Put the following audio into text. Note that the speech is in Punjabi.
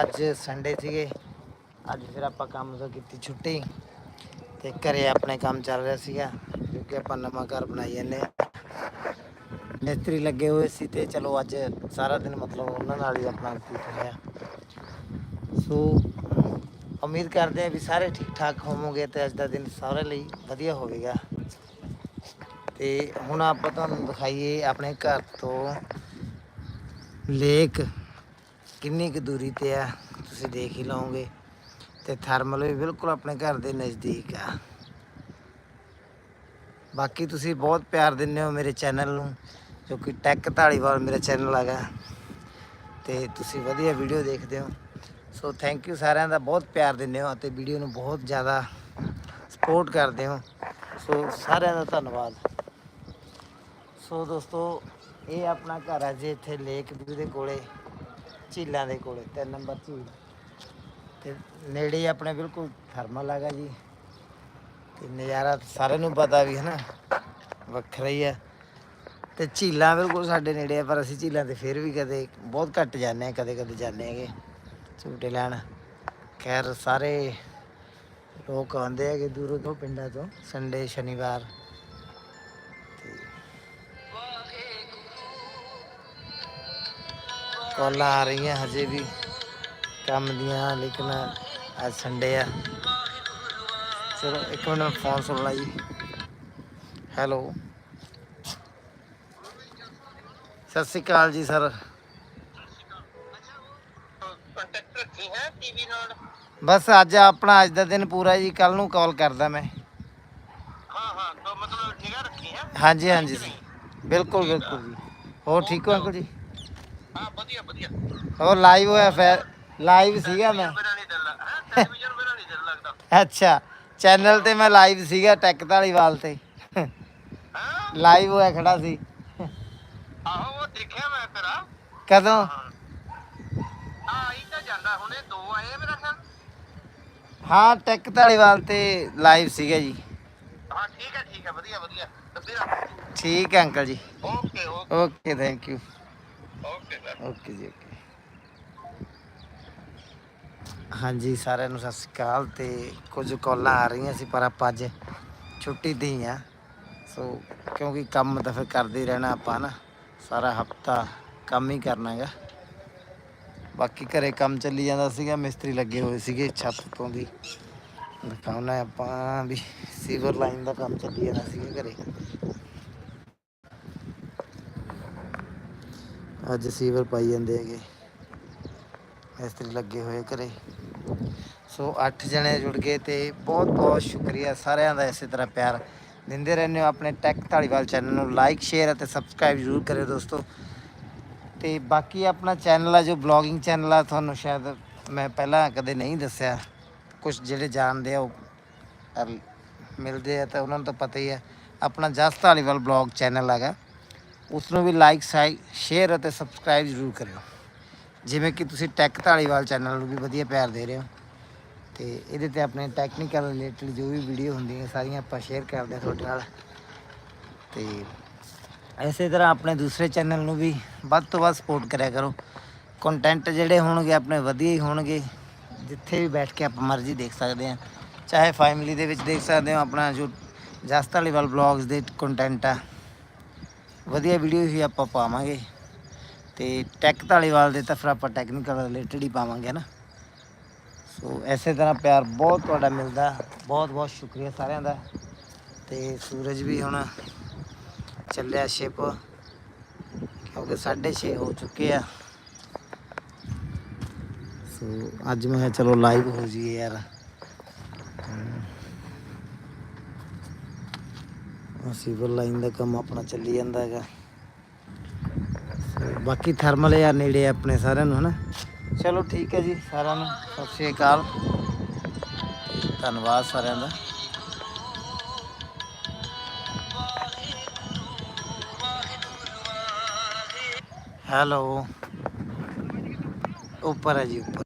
ਅੱਜ ਸੰਡੇ ਸੀਗੇ। ਅੱਜ ਫਿਰ ਆਪਾਂ ਕੰਮ ਤੋਂ ਕੀਤੀ ਛੁੱਟੀ ਤੇ ਘਰੇ ਆਪਣੇ ਕੰਮ ਚੱਲ ਰਿਹਾ ਸੀਗਾ, ਕਿਉਂਕਿ ਆਪਾਂ ਨਵਾਂ ਘਰ ਬਣਾਈ ਜਾਂਦੇ ਆ ਮਿਸਤਰੀ ਲੱਗੇ ਹੋਏ ਸੀ ਤੇ ਚਲੋ ਅੱਜ ਸਾਰਾ ਦਿਨ ਮਤਲਬ ਉਹਨਾਂ ਨਾਲ ਹੀ ਆਪਣਾ ਬੀਤ ਰਿਹਾ। ਸੋ ਉਮੀਦ ਕਰਦੇ ਆ ਵੀ ਸਾਰੇ ਠੀਕ ਠਾਕ ਹੋਵੋਗੇ ਤੇ ਅੱਜ ਦਾ ਦਿਨ ਸਾਰੇ ਲਈ ਵਧੀਆ ਹੋਵੇਗਾ। ਤੇ ਹੁਣ ਆਪਾਂ ਤੁਹਾਨੂੰ ਦਿਖਾਈਏ ਆਪਣੇ ਘਰ ਤੋਂ ਲੇਕ। ਕਿੰਨੀ ਕੁ ਦੂਰੀ ਤੇ ਆ, ਤੁਸੀਂ ਦੇਖ ਹੀ ਲਓਗੇ। ਤੇ ਥਰਮਲ ਵੀ ਬਿਲਕੁਲ ਆਪਣੇ ਘਰ ਦੇ ਨਜ਼ਦੀਕ ਆ। ਬਾਕੀ ਤੁਸੀਂ ਬਹੁਤ ਪਿਆਰ ਦਿੰਦੇ ਹੋ ਮੇਰੇ ਚੈਨਲ ਨੂੰ, ਜੋ ਕਿ ਟੈਕ ਢਾਲੀਵਾਲ ਮੇਰਾ ਚੈਨਲ ਹੈਗਾ। ਤੇ ਤੁਸੀਂ ਵਧੀਆ ਵੀਡੀਓ ਦੇਖਦੇ ਹੋ। ਸੋ ਥੈਂਕ ਯੂ ਸਾਰਿਆਂ ਦਾ ਬਹੁਤ ਪਿਆਰ ਦਿੰਦੇ ਹੋ ਅਤੇ ਵੀਡੀਓ ਨੂੰ ਬਹੁਤ ਜ਼ਿਆਦਾ ਸਪੋਰਟ ਕਰਦੇ ਹੋ। ਸੋ ਸਾਰਿਆਂ ਦਾ ਧੰਨਵਾਦ। ਸੋ ਦੋਸਤੋ, ਇਹ ਆਪਣਾ ਘਰ ਹੈ ਜੇ ਇੱਥੇ ਲੇਕ ਵਿਊ ਦੇ ਕੋਲੇ। ਝੀਲਾਂ ਦੇ ਕੋਲੇ, ਤਿੰਨ ਨੰਬਰ ਝੀਲ। ਤੇ ਨੇੜੇ ਆਪਣੇ ਬਿਲਕੁਲ ਥਰਮਲ ਹੈਗਾ ਜੀ। ਤੇ ਨਜ਼ਾਰਾ ਸਾਰਿਆਂ ਨੂੰ ਪਤਾ ਵੀ ਹੈ ਨਾ ਵੱਖਰਾ ਹੀ ਹੈ ਤੇ ਝੀਲਾਂ ਬਿਲਕੁਲ ਸਾਡੇ ਨੇੜੇ ਆ, ਪਰ ਅਸੀਂ ਝੀਲਾਂ ਤੇ ਫਿਰ ਵੀ ਕਦੇ ਬਹੁਤ ਘੱਟ ਜਾਂਦੇ ਆ ਕਦੇ ਕਦੇ ਜਾਂਦੇ ਹੈਗੇ ਝੂਟੇ ਲੈਣ। ਖੈਰ, ਸਾਰੇ ਲੋਕ ਆਉਂਦੇ ਹੈਗੇ ਦੂਰੋਂ ਤੋਂ ਪਿੰਡਾਂ ਤੋਂ, ਸੰਡੇ, ਸ਼ਨੀਵਾਰ। ਕਾਲਾਂ ਆ ਰਹੀਆਂ ਹਜੇ ਵੀ ਕੰਮ ਦੀਆਂ, ਲੇਕਿਨ ਅੱਜ ਸੰਡੇ ਆ। ਚਲੋ, ਇੱਕ ਮਿੰਟ ਮੈਂ ਫੋਨ ਸੁਣ ਲਾ ਜੀ। ਹੈਲੋ ਸਤਿ ਸ਼੍ਰੀ ਅਕਾਲ ਜੀ, ਸਰ। ਬਸ ਅੱਜ ਆਪਣਾ ਅੱਜ ਦਾ ਦਿਨ ਪੂਰਾ ਜੀ, ਕੱਲ ਨੂੰ ਕਾਲ ਕਰਦਾ ਮੈਂ। ਹਾਂ ਹਾਂ ਮਤਲਬ ਨਿਗਾਹ ਰੱਖੀ ਹੈ ਹਾਂਜੀ ਹਾਂਜੀ, ਸਰ। ਬਿਲਕੁਲ ਬਿਲਕੁਲ ਜੀ। ਹੋਰ ਠੀਕ ਹੋ, ਅੰਕਲ ਜੀ? ਹਾਂ ਵਧੀਆ ਵਧੀਆ। ਹੋਰ ਲਾਈਵ ਹੋਇਆ ਫਿਰ? ਲਾਈਵ ਸੀਗਾ ਮੈਂ? ਮੇਰਾ ਨਹੀਂ ਦਿਲ ਲੱਗ ਹੈ ਟੈਲੀਵਿਜ਼ਨ ਮੇਰਾ ਨਹੀਂ ਦਿਲ ਲੱਗਦਾ। ਅੱਛਾ ਚੈਨਲ ਤੇ ਮੈਂ ਲਾਈਵ ਸੀਗਾ ਟੈਕ ਢਾਲੀਵਾਲ ਤੇ। ਹਾਂ? ਲਾਈਵ ਹੋਇਆ ਖੜਾ ਸੀ। ਆਹੋ ਉਹ ਦੇਖਿਆ ਮੈਂ ਤੇਰਾ। ਕਦੋਂ? ਹਾਂ। ਆਈ ਤਾਂ ਜਾਂਦਾ ਹੁਣੇ ਦੋ ਆਏ ਆ ਮੇਰਾ ਖਿਆਲ। ਹਾਂ ਟੈਕ ਢਾਲੀਵਾਲ ਤੇ ਲਾਈਵ ਸੀਗਾ ਜੀ। ਹਾਂ ਠੀਕ ਹੈ ਠੀਕ ਹੈ ਵਧੀਆ ਵਧੀਆ। ਠੀਕ ਹੈ uncle ji. Okay okay okay thank you okay sir okay ji okay ਹਾਂਜੀ, ਸਾਰਿਆਂ ਨੂੰ ਸਤਿ ਸ਼੍ਰੀ ਅਕਾਲ ਤੇ ਕੁਝ ਕਾਲਾਂ ਆ ਰਹੀਆਂ ਸੀ, ਪਰ ਆਪਾਂ ਅੱਜ ਛੁੱਟੀ ਤੇ ਹੀ ਆ। ਸੋ ਕਿਉਂਕਿ ਕੰਮ ਤਾਂ ਫਿਰ ਕਰਦੇ ਹੀ ਰਹਿਣਾ ਆਪਾਂ ਨਾ, ਸਾਰਾ ਹਫਤਾ ਕੰਮ ਹੀ ਕਰਨਾ ਕਰਨਾਗਾ ਬਾਕੀ ਘਰੇ ਕੰਮ ਚੱਲੀ ਜਾਂਦਾ ਸੀਗਾ, ਮਿਸਤਰੀ ਲੱਗੇ ਹੋਏ ਸੀਗੇ ਛੱਤ ਤੋਂ ਦੀ ਦਿਖਾਉਣਾ ਆਪਾਂ ਵੀ ਸੀਵਰ ਲਾਈਨ ਦਾ ਕੰਮ ਚੱਲੀ ਜਾਂਦਾ ਸੀਗਾ ਘਰੇ। ਅੱਜ ਸੀਵਰ ਪਾਈ ਜਾਂਦੇ ਹੈਗੇ। ਮਿਸਤਰੀ ਲੱਗੇ ਹੋਏ ਘਰੇ। ਸੋ 8 ਜਣੇ ਜੁੜ ਗਏ ਤੇ ਬਹੁਤ ਬਹੁਤ ਸ਼ੁਕਰੀਆ ਸਾਰਿਆਂ ਦਾ ਇਸੇ ਤਰ੍ਹਾਂ ਪਿਆਰ। ਦਿੰਦੇ ਰਹਿੰਦੇ ਹੋ ਆਪਣੇ ਟੈਕ ਧਾਲੀਵਾਲ ਚੈਨਲ ਨੂੰ। ਲਾਈਕ ਸ਼ੇਅਰ ਅਤੇ ਸਬਸਕ੍ਰਾਈਬ ਜ਼ਰੂਰ ਕਰਿਓ ਦੋਸਤੋ। ਤੇ ਬਾਕੀ ਆਪਣਾ ਚੈਨਲ ਆ, ਜੋ ਬਲੌਗਿੰਗ ਚੈਨਲ ਆ, ਤੁਹਾਨੂੰ ਸ਼ਾਇਦ ਮੈਂ ਪਹਿਲਾਂ ਕਦੇ ਨਹੀਂ ਦੱਸਿਆ। ਕੁਝ ਜਿਹੜੇ ਜਾਣਦੇ ਆ, ਉਹ ਮਿਲਦੇ ਆ ਤਾਂ ਉਹਨਾਂ ਨੂੰ ਤਾਂ ਪਤਾ ਹੀ ਹੈ ਆਪਣਾ ਜਸ ਧਾਲੀਵਾਲ ਬਲੌਗ ਚੈਨਲ ਹੈਗਾ। ਉਸ ਨੂੰ ਵੀ ਲਾਈਕ ਸਾਈ ਸ਼ੇਅਰ ਅਤੇ ਸਬਸਕ੍ਰਾਈਬ ਜ਼ਰੂਰ ਕਰਿਓ। ਜਿਵੇਂ ਕਿ ਤੁਸੀਂ ਟੈਕ ਧਾਲੀਵਾਲ ਚੈਨਲ ਨੂੰ ਵੀ ਵਧੀਆ ਪਿਆਰ ਦੇ ਰਹੇ ਹੋ। ਤੇ ਇਹਦੇ ਤੇ ਆਪਣੇ ਟੈਕਨੀਕਲ ਰਿਲੇਟਡ ਜੋ ਵੀ ਵੀਡੀਓ ਹੁੰਦੀਆਂ ਸਾਰੀਆਂ ਆਪਾਂ ਸ਼ੇਅਰ ਕਰਦੇ ਹਾਂ ਤੁਹਾਡੇ ਨਾਲ। ਤੇ ਇਸੇ ਤਰ੍ਹਾਂ ਆਪਣੇ ਦੂਸਰੇ ਚੈਨਲ ਨੂੰ ਵੀ ਵੱਧ ਤੋਂ ਵੱਧ ਸਪੋਰਟ ਕਰਿਆ ਕਰੋ। ਕੰਟੈਂਟ ਜਿਹੜੇ ਹੋਣਗੇ ਆਪਣੇ ਵਧੀਆ ਹੀ ਹੋਣਗੇ। ਜਿੱਥੇ ਵੀ ਬੈਠ ਕੇ ਆਪਾਂ ਮਰਜ਼ੀ ਦੇਖ ਸਕਦੇ ਹਾਂ। ਚਾਹੇ ਫੈਮਿਲੀ ਦੇ ਵਿੱਚ ਦੇਖ ਸਕਦੇ ਹੋ ਆਪਣਾ ਜੋ ਜਸ ਢਾਲੀਵਾਲ ਬਲੌਗਸ ਦੇ ਕੰਟੈਂਟ ਆ। ਵਧੀਆ ਵੀਡੀਓ ਹੀ ਆਪਾਂ ਪਾਵਾਂਗੇ। ਤੇ ਟੈਕ ਧਾਲੀਵਾਲ ਦੇ ਤਾਂ ਫਿਰ ਆਪਾਂ ਟੈਕਨੀਕਲ ਰਿਲੇਟਡ ਹੀ ਪਾਵਾਂਗੇ ਨਾ। ਸੋ ਐਸੇ ਤਰ੍ਹਾਂ ਪਿਆਰ ਬਹੁਤ ਤੁਹਾਡਾ ਮਿਲਦਾ। ਬਹੁਤ ਬਹੁਤ ਸ਼ੁਕਰੀਆ ਸਾਰਿਆਂ ਦਾ। ਤੇ ਸੂਰਜ ਵੀ ਹੁਣ ਚੱਲਿਆ ਸ਼ਿਪ ਕਿਉਂਕਿ 6:30 ਹੋ ਚੁੱਕੇ ਆ। ਸੋ ਅੱਜ ਮੈਂ ਕਿਹਾ ਚਲੋ ਲਾਈਵ ਹੋ ਜਾਈਏ ਯਾਰ। ਸਿਵਲ ਲਾਈਨ ਦਾ ਕੰਮ ਆਪਣਾ ਚੱਲੀ ਜਾਂਦਾ ਹੈਗਾ। ਸੋ ਬਾਕੀ ਥਰਮਲ ਯਾਰ ਨੇੜੇ ਆ ਆਪਣੇ ਸਾਰਿਆਂ ਨੂੰ, ਹਨਾ? ਚਲੋ ਠੀਕ ਹੈ ਜੀ, ਸਾਰਿਆਂ ਨੂੰ ਸਤਿ ਸ਼੍ਰੀ ਅਕਾਲ। ਧੰਨਵਾਦ ਸਾਰਿਆਂ ਦਾ। ਹੈਲੋ। ਉੱਪਰ ਹੈ ਜੀ, ਉੱਪਰ।